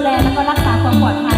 ดูแลแล้วก็รักษาความปลอดภัย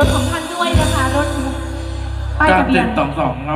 รถของท่านด้วยนะคะรถป้ายทะเบียน เจ็ดสองสองเรา